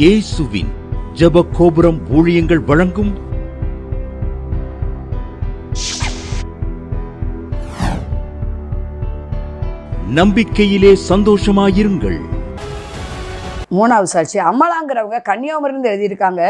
இயேசுவின் ஜெப கோபுரம் ஊழியங்கள் வழங்கும் நம்பிக்கையிலே சந்தோஷமாயிருங்கள். மூணாவது சாட்சி அம்மலாங்கிறவங்க கன்னியாகுமரியிலிருந்து எழுதியிருக்காங்க.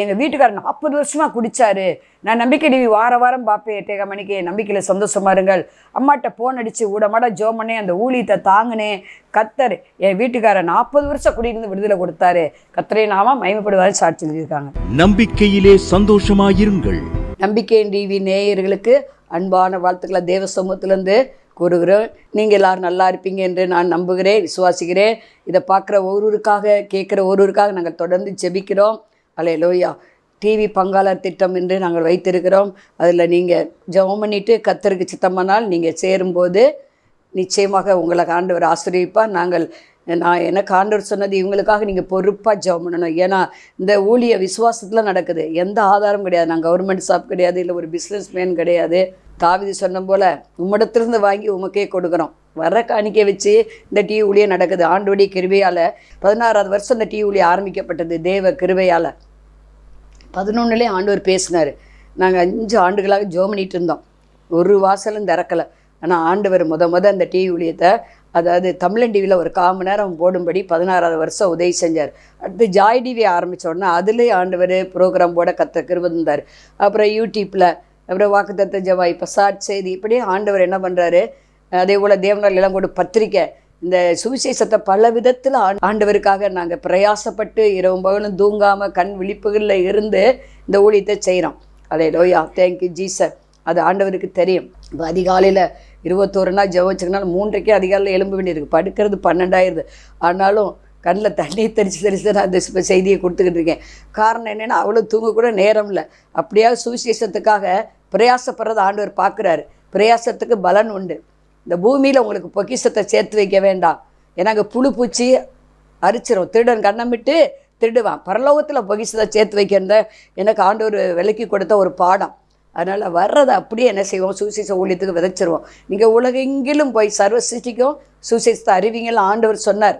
எங்கள் வீட்டுக்காரர் நாற்பது வருஷமாக குடிச்சாரு. நான் நம்பிக்கை டிவி வார வாரம் பார்ப்பேன் எட்டேக மணிக்கு. நம்பிக்கையில் சந்தோஷமா இருங்கள். அம்மாட்ட ஃபோன் அடித்து ஊடமாட ஜோம் பண்ணேன் அந்த ஊழியத்தை தாங்கினேன் கத்தர். என் வீட்டுக்காரர் நாற்பது வருஷம் குடியிருந்து விடுதலை கொடுத்தாரு. கத்தரை நாம மயமப்படுவாரு சாட்சி எழுதியிருக்காங்க. நம்பிக்கையிலே சந்தோஷமாயிருங்கள். நம்பிக்கை டிவி நேயர்களுக்கு அன்பான வாழ்த்துக்களை தேவ சமூகத்திலேருந்து கூறுகிறோம். நீங்கள் எல்லாரும் நல்லா இருப்பீங்க என்று நான் நம்புகிறேன் விசுவாசிக்கிறேன். இதை பார்க்குற ஒருவருக்காக கேட்குற ஒருவருக்காக நாங்கள் தொடர்ந்து ஜெபிக்கிறோம். அலே லோயா டிவி பங்காளர் திட்டம் என்று நாங்கள் வைத்திருக்கிறோம். அதில் நீங்கள் ஜெபம் பண்ணிவிட்டு கத்தருக்கு சித்தமானால் நீங்கள் சேரும்போது நிச்சயமாக உங்களை ஆண்டவர் ஆசிரியப்பாக நாங்கள் நான் எனக்கு ஆண்டவர் சொன்னது இவங்களுக்காக நீங்கள் பொறுப்பாக ஜெபம் பண்ணணும். ஏன்னா இந்த ஊழிய விசுவாசத்தில் நடக்குது. எந்த ஆதாரம் கிடையாது. நான் கவர்மெண்ட் ஸ்டாப் கிடையாது இல்லை ஒரு பிஸ்னஸ் மேன் கிடையாது. தாவிதி சொன்ன போல் உம்மிடத்திலிருந்து வாங்கி உமக்கே கொடுக்குறோம். வர காணிக்கை வச்சு இந்த டீ ஊழியம் நடக்குது. ஆண்டோடைய கிருவையால் பதினாறாவது வருஷம் இந்த டீ ஊழியம் ஆரம்பிக்கப்பட்டது. தேவ கிருவையால் பதினொன்றுலேயே ஆண்டவர் பேசினார். நாங்கள் அஞ்சு ஆண்டுகளாக ஜோ பண்ணிட்டு இருந்தோம். ஒரு வாசலும் திறக்கலை. ஆனால் ஆண்டவர் முத முத அந்த டிவி ஊழியத்தை அதாவது தமிழன் டிவியில் ஒரு கால் மணி நேரம் போடும்படி பதினாறாவது வருஷம் உதவி செஞ்சார். அடுத்து ஜாய் டிவி ஆரம்பித்த உடனே அதுலேயே ஆண்டவர் ப்ரோக்ராம் போட கற்று கிருபந்தார் அப்புறம் யூடியூப்பில் அப்புறம் வாக்குத்தத்த ஜவாய் பசாட் செய்தி இப்படியே ஆண்டவர் என்ன பண்ணுறாரு அதே போல் தேவனால் இளங்கோடு பத்திரிக்கை இந்த சுவிசேஷத்தை பல விதத்தில் ஆண் ஆண்டவருக்காக நாங்கள் பிரயாசப்பட்டு இரவு பகலும் தூங்காமல் கண் விழிப்புகளில் இருந்து இந்த ஊழியத்தை செய்கிறோம் அதே லோயா தேங்க்யூ ஜீசர் அது ஆண்டவருக்கு தெரியும். இப்போ அதிகாலையில் இருபத்தோரு நாள் ஜெபிச்சுக்கனால மூன்றைக்கே அதிகாலையில் எலும்பு வேண்டியிருக்கு. படுக்கிறது பன்னெண்டாயிருது. ஆனாலும் கண்ணில் தண்ணி தெரிச்சு தெரிச்சு நான் அந்த செய்தியை கொடுத்துக்கிட்டு இருக்கேன். காரணம் என்னென்னா அவ்வளோ தூங்க கூட நேரம் இல்லை. அப்படியாவது சுவிசேஷத்துக்காக பிரயாசப்படுறத ஆண்டவர் பார்க்குறாரு. பிரயாசத்துக்கு பலன் உண்டு. இந்த பூமியில் உங்களுக்கு பொக்கிஷத்தை சேர்த்து வைக்க வேண்டாம். ஏன்னா அங்கே புழு பூச்சி அரிச்சிரும். திருடன் கண்ணமிட்டு திருடுவான். பரலோகத்தில் பொக்கிஷத்தை சேர்த்து வைக்கிறத எனக்கு ஆண்டவர் விலக்கி கொடுத்த ஒரு பாடம். அதனால் வர்றதை அப்படியே என்ன செய்வோம்? சூசிச ஊழியத்துக்கு விதைச்சிருவோம். நீங்கள் உலகெங்கிலும் போய் சர்வ சிருஷ்டிக்கும் சுவிசேஷத்தை அறிவிங்கன்னு ஆண்டவர் சொன்னார்.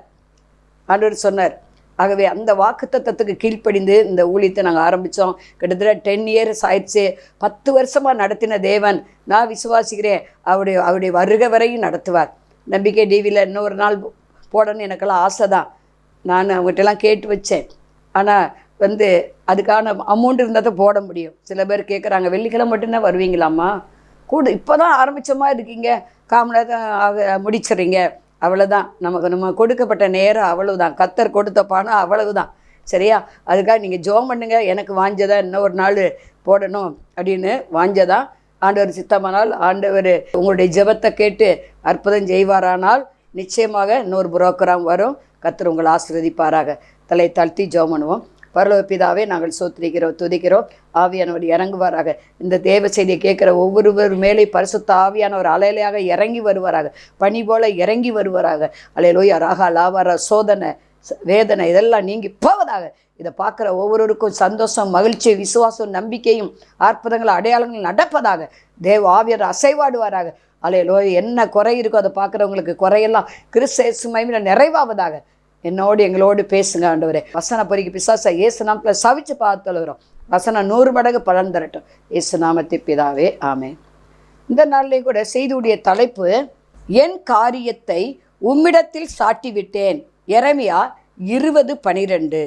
ஆண்டவர் சொன்னார். ஆகவே அந்த வாக்குத்தத்தத்துக்கு கீழ்ப்படிந்து இந்த ஊழியத்தை நாங்கள் ஆரம்பித்தோம் கிட்டத்தட்ட டென் இயர்ஸ் ஆயிடுச்சு. பத்து வருஷமாக நடத்தின தேவன் நான் விசுவாசிக்கிறேன் அவருடைய அவருடைய வருகை வரையும் நடத்துவார். நம்பிக்கை டிவியில் இன்னொரு நாள் போடணும்னு எனக்கெல்லாம் ஆசை தான் நான் அவங்ககிட்டலாம் கேட்டு வச்சேன். ஆனால் வந்து அதுக்கான அமௌண்ட் இருந்தால் தான் போட முடியும். சில பேர் கேட்குறாங்க வெள்ளிக்கிழமை மட்டும்தான் வருவீங்களாம்மா? கூட இப்போ தான் ஆரம்பித்தமா இருக்கீங்க. காமனாக தான் ஆக முடிச்சிடுறீங்க. அவ்வளோதான் நமக்கு நம்ம கொடுக்கப்பட்ட நேரம் அவ்வளவுதான். கத்தர் கொடுத்த பணம் அவ்வளவுதான். சரியா? அதுக்காக நீங்கள் ஜோம் பண்ணுங்க. எனக்கு வாஞ்சதா? இன்னும் ஒரு நாள் போடணும் அப்படின்னு வாஞ்சதா? ஆண்டவர் சித்தமானால் ஆண்டவர் உங்களுடைய ஜெபத்தை கேட்டு அற்புதம் செய்வாரானால் நிச்சயமாக இன்னொரு புரோக்கராம் வரும். கத்தர் உங்களை ஆசீர்வதிப்பாராக. தலை தாழ்த்தி ஜோம் பண்ணுவோம். பரலோக பிதாவே நாங்கள் சோத்திரிக்கிறோம் துதிக்கிறோம். ஆவியானவர் இறங்குவாராக. இந்த தேவ செய்தியை கேட்குற ஒவ்வொருவர் மேலே பரிசுத்த ஆவியானவர் அலையிலையாக இறங்கி வருவாராக. பனி போல இறங்கி வருவாராக. அலையலோயா ராகா லாவாரா சோதனை வேதனை இதெல்லாம் நீங்கி போவதாக. இதை பார்க்குற ஒவ்வொருவருக்கும் சந்தோஷம் மகிழ்ச்சி விசுவாசம் நம்பிக்கையும் அற்புதங்கள் அடையாளங்கள் நடப்பதாக. தேவ ஆவியர் அசைவாடுவாராக. அலையலோ என்ன குறை இருக்கோ அதை பார்க்குறவங்களுக்கு குறையெல்லாம் கிறிஸ்து மைமில் நிறைவாவதாக. என்னோடு எங்களோடு பேசுங்க ஆண்டவரே. வசன பொறிக்கு பிசாசா ஏசு நாமத்தில் சவிச்சு பார்த்துழுகிறோம் வசனம் நூறு மடங்கு பலன் தரட்டும். இயேசு நாமத்தை பிதாவே ஆமே இந்த நாள்லேயும் கூட செய்தியுடைய தலைப்பு என் காரியத்தை உம்மிடத்தில் சாட்டி விட்டேன் இறைமையா இருபது பனிரெண்டு.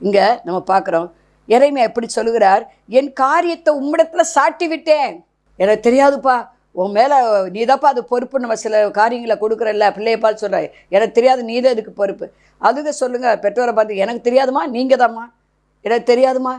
இங்கே நம்ம பார்க்குறோம். இறைமையா எப்படி சொல்லுகிறார்? என் காரியத்தை உம்மிடத்தில் சாட்டி விட்டேன் எனக்கு தெரியாதுப்பா. உன் மேலே நீதாப்பா அது பொறுப்பு? நம்ம சில காரியங்களை கொடுக்குறல்ல பிள்ளைய பார்த்து சொல்கிறாய் எனக்கு தெரியாது நீ தான் இதுக்கு பொறுப்பு. அதுக்கு சொல்லுங்கள் பெற்றோரை பார்த்து எனக்கு தெரியாதுமா நீங்கள் தாம்மா எனக்கு தெரியாதுமா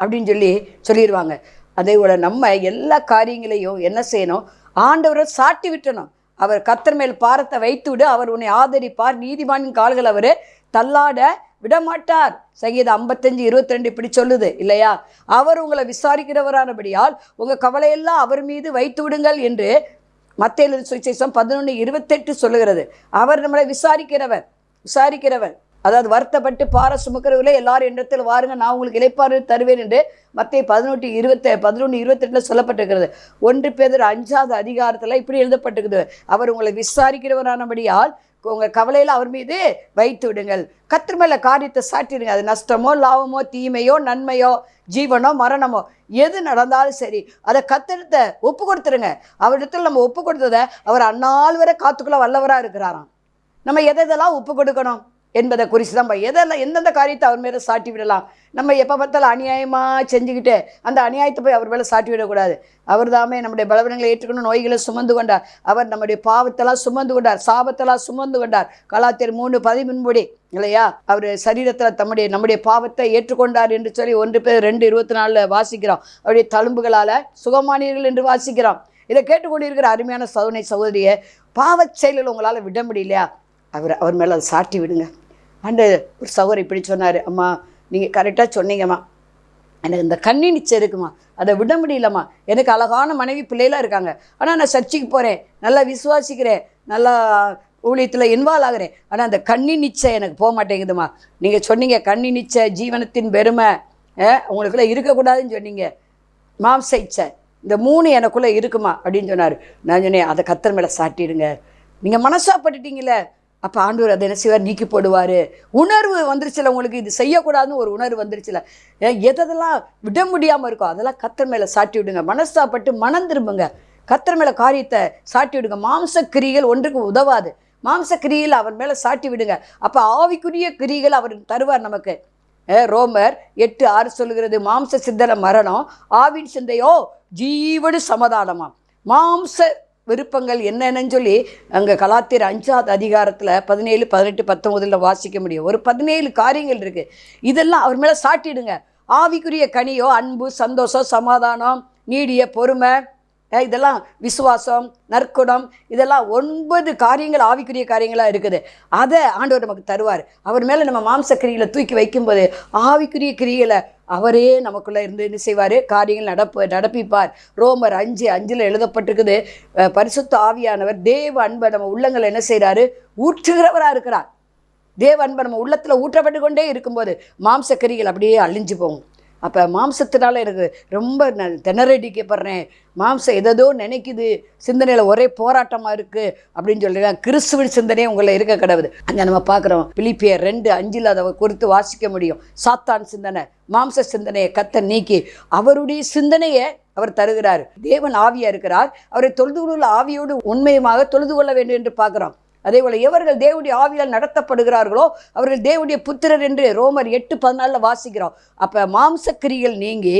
அப்படின்னு சொல்லி சொல்லிடுவாங்க அதே நம்ம எல்லா காரியங்களையும் என்ன செய்யணும்? ஆண்டவரை சாட்டி விட்டணும். அவர் கத்தர் மேல் பாரத்தை வைத்து விடு அவர் உன்னை ஆதரிப்பார். நீதிமானின் கால்கள் அவர் தள்ளாட விடமாட்டார். சங்கீதம் ஐம்பத்தஞ்சு இருபத்தி ரெண்டு இப்படி சொல்லுது இல்லையா? அவர் உங்களை விசாரிக்கிறவரானபடியால் உங்கள் கவலையெல்லாம் அவர் மீது வைத்து விடுங்கள் என்று மத்திய சுவிசேஷம் பதினொன்று இருபத்தெட்டு சொல்லுகிறது. அவர் நம்மளை விசாரிக்கிறவர் விசாரிக்கிறவர். அதாவது வருத்தப்பட்டு பார சுமக்கிறவர்களே எல்லாரும் இடத்தில் வாருங்க நான் உங்களுக்கு இளைப்பாறு தருவேன் என்று மத்திய பதினொன்று இருபத்தி பதினொன்று இருபத்தெட்டில் சொல்லப்பட்டிருக்கிறது. ஒன்று பேர் அஞ்சாவது அதிகாரத்தில் இப்படி எழுதப்பட்டிருக்குது. அவர் உங்களை விசாரிக்கிறவரானபடியால் உங்கள் கவலையில் அவர் மீது வைத்து விடுங்கள். கத்தர் மேலே காரியத்தை சாட்டிடுங்க அது நஷ்டமோ லாபமோ தீமையோ நன்மையோ ஜீவனோ மரணமோ எது நடந்தாலும் சரி அதை கத்திரத்தை ஒப்பு கொடுத்துருங்க. அவரிடத்தில் நம்ம ஒப்பு கொடுத்ததை அவர் அந்நாள் வரை காத்துக்குள்ளே வல்லவராக இருக்கிறாராம். நம்ம எதை எதெல்லாம் ஒப்பு கொடுக்கணும்? என்பதை குறித்து தான் எதெல்லாம் எந்தெந்த காரியத்தை அவர் மேலே சாட்டி விடலாம்? நம்ம எப்போ பார்த்தாலும் அநியாயமாக செஞ்சுக்கிட்டு அந்த அநியாயத்தை போய் அவர் மேலே சாட்டி விடக்கூடாது. அவர் தாமே நம்முடைய பலவீனங்களை ஏற்றுக்கணும் நோய்களை சுமந்து கொண்டார். அவர் நம்முடைய பாவத்தெல்லாம் சுமந்து கொண்டார். சாபத்தெல்லாம் சுமந்து கொண்டார். கலாத்தியர் மூணு பதிமூன்படி இல்லையா? அவர் சரீரத்தில் தம்முடைய நம்முடைய பாவத்தை ஏற்றுக்கொண்டார் என்று சொல்லி ஒன்று பேர் ரெண்டு இருபத்தி நாலில் வாசிக்கிறோம். அவருடைய தழும்புகளால் சுகமானீர்கள் என்று வாசிக்கிறோம். இதை கேட்டுக்கொண்டிருக்கிற அருமையான சகோதரி சகோதரியை பாவச் செயலில் உங்களால் விட முடியலையா? அவர் அவர் மேலே அதை சாட்டி விடுங்க. அண்டு ஒரு சகோதரி இப்படி சொன்னார் அம்மா நீங்கள் கரெக்டாக சொன்னீங்கம்மா. எனக்கு இந்த கண்ணி நிச்சயம் இருக்குமா அதை விட முடியலம்மா. எனக்கு அழகான மனைவி பிள்ளைலாம் இருக்காங்க. ஆனால் நான் சர்ச்சுக்கு போகிறேன் நல்லா விசுவாசிக்கிறேன். நல்லா ஊழியத்தில் இன்வால்வ் ஆகிறேன். ஆனால் அந்த கண்ணி நிச்சயம் எனக்கு போக மாட்டேங்குதுமா நீங்கள் சொன்னீங்க கண்ணி நிச்சய ஜீவனத்தின் பெருமை. உங்களுக்குள்ளே இருக்கக்கூடாதுன்னு சொன்னீங்க. மாம்ச இச்சை இந்த மூணு எனக்குள்ளே இருக்குமா? அப்படின்னு சொன்னார். நான் சொன்னேன் அதை கத்தர் மேலே சாட்டிடுங்க. நீங்கள் மனசாப்பட்டுட்டீங்களே அப்போ ஆண்டவர் அதை என்ன செய்வார்? நீக்கி போடுவார் உணர்வு வந்துருச்சுல உங்களுக்கு? இது செய்யக்கூடாதுன்னு ஒரு உணர்வு வந்துருச்சுல. ஏன் எதெல்லாம் விட முடியாமல் இருக்கோ அதெல்லாம் கத்தர் மேலே சாட்டி விடுங்க. மனசாப்பட்டு மனம் திரும்புங்க. கத்தர் மேலே காரியத்தை சாட்டி விடுங்க. மாம்ச கிரிகள் ஒன்றுக்கு உதவாது. மாம்ச கிரியில் அவர் மேலே சாட்டி விடுங்க. அப்போ ஆவிக்குரிய கிரிகள் அவர் தருவார் நமக்கு. ரோமர் எட்டு ஆறு சொல்லுகிறது மாம்ச சிந்தனை மரணம் ஆவின் சிந்தையோ ஜீவனு சமாதானமாம். மாம்ச விருப்பங்கள் என்னென்னு சொல்லி அங்கே கலாத்திர அஞ்சாவது அதிகாரத்தில் பதினேழு பதினெட்டு பத்தொம்பதில் வாசிக்க முடியும். ஒரு பதினேழு காரியங்கள் இருக்குது இதெல்லாம் அவர் மேலே சாட்டிடுங்க. ஆவிக்குரிய கனியோ அன்பு சந்தோஷம் சமாதானம் நீடிய பொறுமை இதெல்லாம் விசுவாசம் நற்குணம் இதெல்லாம் ஒன்பது காரியங்கள் ஆவிக்குரிய காரியங்களாக இருக்குது. அதை ஆண்டவர் நமக்கு தருவார். அவர் மேலே நம்ம மாம்ச கிரிகளை தூக்கி வைக்கும்போது ஆவிக்குரிய கிரிகளை அவரே நமக்குள்ளே இருந்து என்ன செய்வார்? காரியங்கள் நடப்பு நடப்பிப்பார். ரோமர் அஞ்சு அஞ்சில் எழுதப்பட்டிருக்குது பரிசுத்த ஆவியானவர் தேவ அன்பை நம்ம உள்ளங்களை என்ன செய்கிறாரு ஊற்றுகிறவராக இருக்கிறார். தேவ அன்பை நம்ம உள்ளத்தில் ஊற்றப்பட்டு கொண்டே இருக்கும்போது மாம்சக்கரிகள் அப்படியே அழிஞ்சு போகும். அப்போ மாம்சத்தினால எனக்கு ரொம்ப நான் திணறடிக்கப்படுறேன். மாம்சம் எதோ நினைக்குது. சிந்தனையில் ஒரே போராட்டமாக இருக்குது அப்படின்னு சொல்லி கிறிஸ்துவின் சிந்தனையே உங்களை இருக்க கிடவுது. அங்கே நம்ம பார்க்குறோம் பிலிப்பியர் ரெண்டு அஞ்சில் அதை குறித்து வாசிக்க முடியும். சாத்தான் சிந்தனை மாம்ச சிந்தனையை கத்த நீக்கி அவருடைய சிந்தனையை அவர் தருகிறார். தேவன் ஆவியாக இருக்கிறார். அவரை தொழுது கொள்ள ஆவியோடு உண்மையுமாக தொழுது கொள்ள வேண்டும் என்று பார்க்குறோம். அதே போல் எவர்கள் தேவனுடைய ஆவியால் நடத்தப்படுகிறார்களோ அவர்கள் தேவனுடைய புத்திரர் என்று ரோமர் எட்டு பதினாலில் வாசிக்கிறோம். அப்போ மாம்சக்கிரிகள் நீங்கி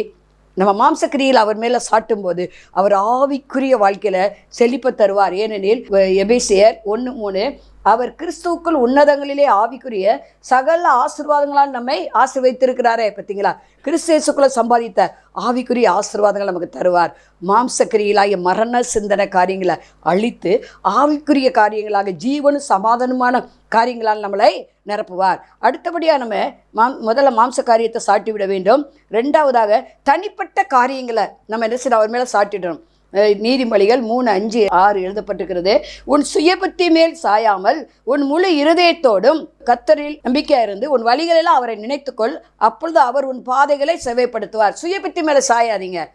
நம்ம மாம்சக்கிரியில் அவர் மேலே சாட்டும்போது அவர் ஆவிக்குரிய வாழ்க்கையில் செழிப்பை தருவார். ஏனெனில் எபேசியர் ஒன்று மூணு அவர் கிறிஸ்துவுக்குள் உன்னதங்களிலே ஆவிக்குரிய சகல ஆசீர்வாதங்களால் நம்மை ஆசிர்வதித்திருக்கிறாரே பார்த்தீங்களா? கிறிஸ்தேசுக்குள்ள சம்பாதித்த ஆவிக்குரிய ஆசீர்வாதங்கள் நமக்கு தருவார். மாம்சக்கிரியிலாகிய மரண சிந்தனை காரியங்களை அழித்து ஆவிக்குரிய காரியங்களாக ஜீவனும் சமாதானமான காரியங்களால் நம்மளை நிரப்புவார். அடுத்தபடியாக நம்ம மாம் முதல்ல மாம்ச காரியத்தை சாட்டி விட வேண்டும். ரெண்டாவதாக தனிப்பட்ட காரியங்களை நம்ம என்ன செய்யணும்? அவர் மேலே சாட்டிடணும். நீதிமொழிகள் மூணு அஞ்சு ஆறு எழுதப்பட்டிருக்கிறது. உன் சுயபுத்தி மேல் சாயாமல் உன் முழு இருதயத்தோடும் கத்தரில் நம்பிக்கையா இருந்து உன் வழிகளெல்லாம் அவரை நினைத்துக்கொள். அப்பொழுது அவர் உன் பாதைகளை செவைப்படுத்துவார் சுயபுத்தி மேலே சாயாதீங்க.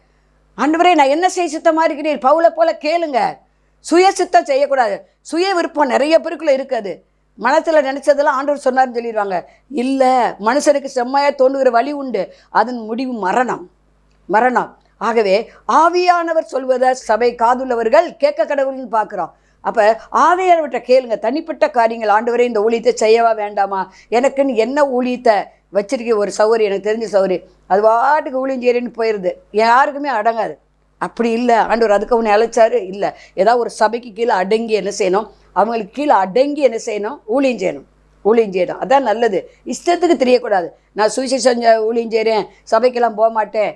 அன்றுவரே நான் என்ன செய்ய சித்தமாக இருக்கிறீர்? பவுலை போல கேளுங்க. சுய சித்தம் செய்யக்கூடாது. சுய விருப்பம் நிறைய பேருக்குள்ளே இருக்காது. மனசில் நினச்சதெல்லாம் ஆண்டவர் சொன்னார்னு சொல்லிடுவாங்க. இல்லை மனுஷனுக்கு செம்மையாக தோன்றுகிற வழி உண்டு. அதன் முடிவு மரணம். மரணம். ஆகவே ஆவியானவர் சொல்வதை சபை காதுள்ளவர்கள் கேட்க கடவுள்னு பார்க்குறோம். அப்போ ஆவியானவர்கிட்ட கேளுங்க தனிப்பட்ட காரியங்கள். ஆண்டவரே இந்த ஊழியத்தை செய்யவா வேண்டாமா? எனக்குன்னு என்ன ஊழியத்தை வச்சிருக்க ஒரு சௌரி எனக்கு தெரிஞ்ச சௌரி அது பாட்டுக்கு ஊழியஞ்சேரின்னு போயிடுது யாருக்குமே அடங்காது. அப்படி இல்லை. ஆண்டவர் அதுக்கு அவனை அழைச்சாரு. இல்லை. ஏதாவது ஒரு சபைக்கு கீழே அடங்கி என்ன செய்யணும்? அவங்களுக்கு கீழே அடங்கி என்ன செய்யணும்? ஊழியம் செய்யணும் ஊழியம் செய்யணும் அதான் நல்லது. இஷ்டத்துக்கு தெரியக்கூடாது. நான் சுவிசேஷம் ஊழியம் செய்கிறேன் சபைக்கெல்லாம் போக மாட்டேன்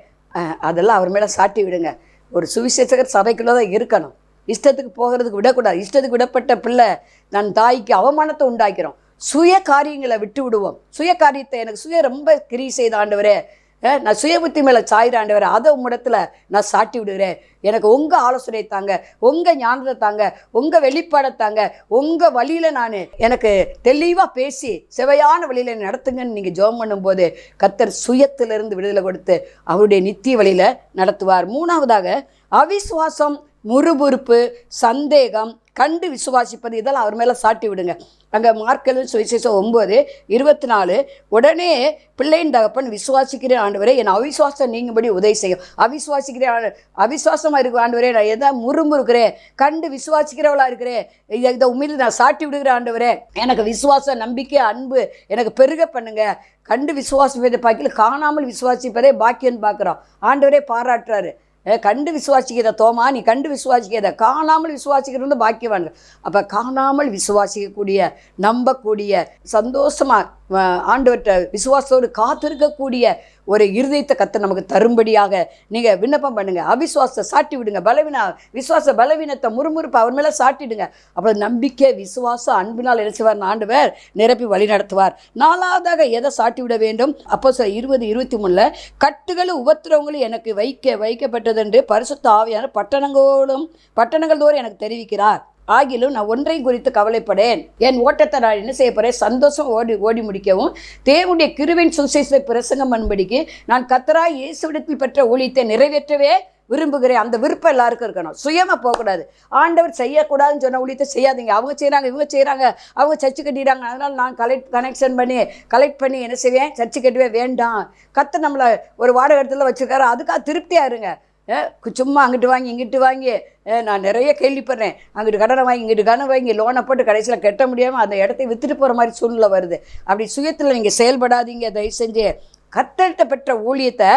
அதெல்லாம் அவர் மேலே சாட்டி விடுங்க. ஒரு சுவிசேஷகர் சபைக்குள்ளே தான் இருக்கணும். இஷ்டத்துக்கு போகிறதுக்கு விடக்கூடாது. இஷ்டத்துக்கு விடப்பட்ட பிள்ளை நான் தாய்க்கு அவமானத்தை உண்டாக்கிறோம். சுய காரியங்களை விட்டு விடுவோம் சுய காரியத்தை எனக்கு சுய ரொம்ப கிரி செய்த ஆண்டவரே நான் சுய புத்தி மேலே சாயிர அதை உம்மிடத்தில் நான் சாட்டி விடுகிறேன். எனக்கு உங்கள் ஆலோசனை தாங்க உங்கள் ஞானத்தை தாங்க உங்கள் வெளிப்பாடை தாங்க உங்கள் வழியில் நான் எனக்கு தெளிவாக பேசி செவையான வழியில் நடத்துங்கன்னு நீங்கள் ஜோம் பண்ணும்போது கத்தர் சுயத்திலிருந்து விடுதலை கொடுத்து அவருடைய நித்திய வழியில் நடத்துவார். மூணாவதாக அவிசுவாசம் முறுமுறுப்பு சந்தேகம் கண்டு விசுவாசிப்பது இதெல்லாம் அவர் மேலே சாட்டி விடுங்க. அங்கே மார்க்கல் சுவிசேஷம் ஒம்பது இருபத்தி நாலு உடனே பிள்ளையின் தகப்பன் விசுவாசிக்கிறேன் ஆண்டவரே என் அவிசுவாசம் நீங்கும்படி உதவி செய்யும். அவிசுவாசிக்கிறேன் ஆண்டு அவிசுவாசமாக இருக்க ஆண்டவரே நான் எதை முறுமுறுக்கிறேன்? கண்டு விசுவாசிக்கிறவளா இருக்கிறேன் இதை இதை உண்மையில் நான் சாட்டி விடுகிற ஆண்டவரே. எனக்கு விசுவாசம் நம்பிக்கை அன்பு எனக்கு பெருக பண்ணுங்க. கண்டு விசுவாசிப்பதை பாக்கியில் காணாமல் விசுவாசிப்பதே பாக்கியன்னு பார்க்குறோம். ஆண்டவரே பாராட்டுறாரு. கண்டு விசுவாசிக்கிற தோமா நீ கண்டு விசுவாசிக்கிறத காணாமல் விசுவாசிக்கிறது வந்து பாக்கியவான்கள். அப்போ காணாமல் விசுவாசிக்கக்கூடிய நம்பக்கூடிய சந்தோஷமாக ஆண்டவர்கிட்ட விசுவாசத்தோடு காத்திருக்கக்கூடிய ஒரு இருதயத்தை கத்த நமக்கு தரும்படியாக நீங்கள் விண்ணப்பம் பண்ணுங்கள் அவிசுவாசத்தை சாட்டி விடுங்க. பலவீன விசுவாச பலவீனத்தை முறுமுறுப்பு அவர் மேலே சாட்டிடுங்க. அப்புறம் நம்பிக்கை விசுவாசம் அன்பினால் என்ன ஆண்டவர் நிரப்பி வழி நடத்துவார். நாலாவதாக எதை சாட்டி விட வேண்டும்? அப்போ சார் இருபது இருபத்தி மூணில் கட்டுகளும் உபத்திரவங்களும் எனக்கு வைக்க வைக்கப்பட்டதென்று பரிசுத்த ஆவியான பட்டணங்களோடும் பட்டணங்கள் தோறும் எனக்கு தெரிவிக்கிறார். ஆகிலும் நான் ஒன்றையும் குறித்து கவலைப்படேன். என் ஓட்டத்தை நான் என்ன செய்ய போகிறேன் சந்தோஷம் ஓடி ஓடி முடிக்கவும் தேவனுடைய கிருவின் சுசேஷத்தை பிரசங்கம் பண்ணும்படிக்கு நான் கத்தராய் இயேசுவிடத்தில் பெற்ற ஊழியத்தை நிறைவேற்றவே விரும்புகிறேன். அந்த விருப்பம் எல்லாருக்கும் இருக்கணும். சுயமாக போகக்கூடாது. ஆண்டவர் செய்யக்கூடாதுன்னு சொன்ன ஊழியத்தை செய்யாதீங்க. அவங்க செய்கிறாங்க இவங்க செய்கிறாங்க அவங்க சர்ச்சு கட்டிடுறாங்க. அதனால் நான் கலெக்ட் கனெக்ஷன் பண்ணி கலெக்ட் பண்ணி என்ன செய்வேன்? சர்ச்சு கட்டவே வேண்டாம். கத்தை நம்மளை ஒரு வாடகை இடத்துல வச்சுருக்காரு. அதுக்காக திருப்தியாக இருங்க. சும்மா அங்கிட்டு வாங்கி இங்கிட்டு வாங்கி. நான் நிறைய கேள்விப்படுறேன். அங்கிட்டு கடனை வாங்கி இங்கிட்டு கடனை வாங்கி லோனை போட்டு கடைசியில் கட்ட முடியாமல் அந்த இடத்த வித்துட்டு போகிற மாதிரி சூழ்நிலை வருது. அப்படி சுயத்தில் நீங்கள் செயல்படாதீங்க தயவு செஞ்சு. கத்தட்ட பெற்ற ஊழியத்தை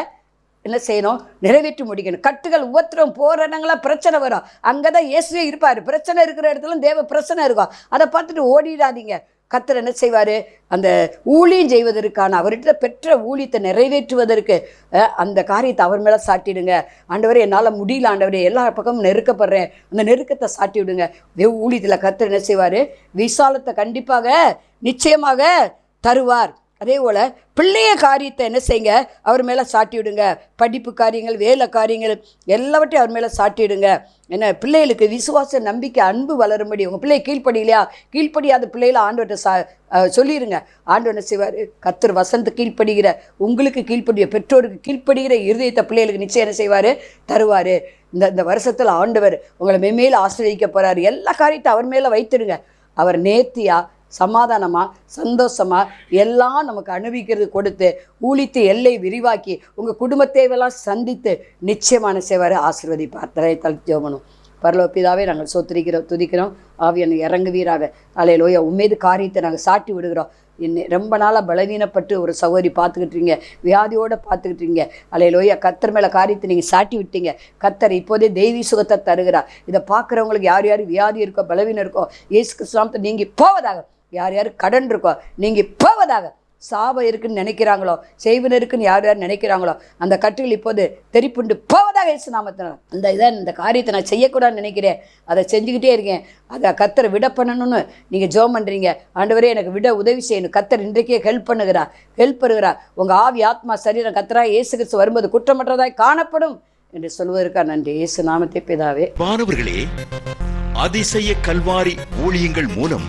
என்ன செய்யணும்? நிறைவேற்றி முடிக்கணும். கட்டுகள் உபத்திரம் போராட்டங்களாம் பிரச்சனை வரும். அங்கே தான் இயேசுவே இருப்பார். பிரச்சனை இருக்கிற இடத்துல தேவ பிரச்சனை இருக்கும். அதை பார்த்துட்டு ஓடிடாதீங்க. கத்தர் என்ன செய்வார்? அந்த ஊழியம் செய்வதற்கான அவர்கிட்ட பெற்ற ஊழியத்தை நிறைவேற்றுவதற்கு அந்த காரியத்தை அவர் மேலே சாட்டிடுங்க. ஆண்டவரே என்னால் முடியல ஆண்டவரே எல்லா பக்கமும் நெருக்கப்படுறேன். அந்த நெருக்கத்தை சாட்டி விடுங்க ஊழியத்தில் கத்தர் என்ன செய்வார்? விசாலத்தை கண்டிப்பாக நிச்சயமாக தருவார். அதே போல் பிள்ளைய காரியத்தை என்ன செய்யுங்க? அவர் மேலே சாட்டிவிடுங்க. படிப்பு காரியங்கள் வேலை காரியங்கள் எல்லாவற்றையும் அவர் மேலே சாட்டிவிடுங்க. என்ன பிள்ளைகளுக்கு விசுவாச நம்பிக்கை அன்பு வளரும்படி. உங்கள் பிள்ளை கீழ்ப்படியிலையா? கீழ்ப்படியாத பிள்ளைகளை ஆண்டவர்கிட்ட சா சொல்லிடுங்க ஆண்டவனை செய்வார்? கத்தர் வசந்து கீழ்ப்படுகிற உங்களுக்கு கீழ்ப்படிய பெற்றோருக்கு கீழ்ப்படுகிற இருதயத்தை பிள்ளைகளுக்கு நிச்சயம் என்ன செய்வார்? தருவார். இந்த இந்த வருஷத்தில் ஆண்டவர் உங்களை மென்மேல் ஆசிரியக்க போகிறார் எல்லா காரியத்தை அவர் மேலே வைத்துடுங்க அவர் நேர்த்தியாக சமாதானமாக சந்தோஷமாக எல்லாம் நமக்கு அனுபவிக்கிறது கொடுத்து ஊழித்து எல்லை விரிவாக்கி உங்கள் குடும்பத்தேவையெல்லாம் சந்தித்து நிச்சயமான செய்வார் ஆசீர்வதிப்பார். தலை ஜோமனும் பரலோப்பிதாவே நாங்கள் சொத்திரிக்கிறோம் துதிக்கிறோம். ஆவியன் இறங்குவீராக. அலையிலோய உண்மைது காரியத்தை நாங்கள் சாட்டி விடுகிறோம். இன்னி ரொம்ப நாளாக பலவீனப்பட்டு ஒரு சகோதரி பார்த்துக்கிட்டீங்க வியாதியோடு பார்த்துக்கிட்டீங்க அலையிலோயா கத்தர் மேலே காரியத்தை நீங்கள் சாட்டி விட்டீங்க. கத்தர் இப்போதே தெய்வீ சுகத்தை தருகிறார். இதை பார்க்குறவங்களுக்கு யார் யார் வியாதி இருக்கோ பலவீனம் இருக்கோ ஏசு கிறிஸ்துவாமத்தை நீங்கள் போவதாக யார் யார் கடன் இருக்கோ நீங்கள் போவதாக சாபம் இருக்குன்னு நினைக்கிறாங்களோ செய்வன இருக்குன்னு யார் யார் நினைக்கிறாங்களோ அந்த கட்டுகள் இப்போது தெரிப்புண்டு போவதாக இயேசு நாமத்தினால் அந்த இதை இந்த காரியத்தை நான் செய்யக்கூடாதுன்னு நினைக்கிறேன். அதை செஞ்சுக்கிட்டே இருக்கேன். அதை கத்தரை விட பண்ணணும்னு நீங்கள் ஜோம் பண்ணுறீங்க ஆண்டவரே எனக்கு விட உதவி செய்யணும் கத்தர் இன்றைக்கே ஹெல்ப் பண்ணுகிறா ஹெல்ப் பண்ணுகிறா உங்கள் ஆவி ஆத்மா சரீரம் கத்தரா இயேசு கிறிஸ்து வரும்போது குற்றமற்றதாய் காணப்படும் என்று சொல்வதற்காக நன்றி. இயேசு நாமத்தை பிதாவே. மாணவர்களே அதிசய கல்வாரி ஊழியங்கள் மூலம்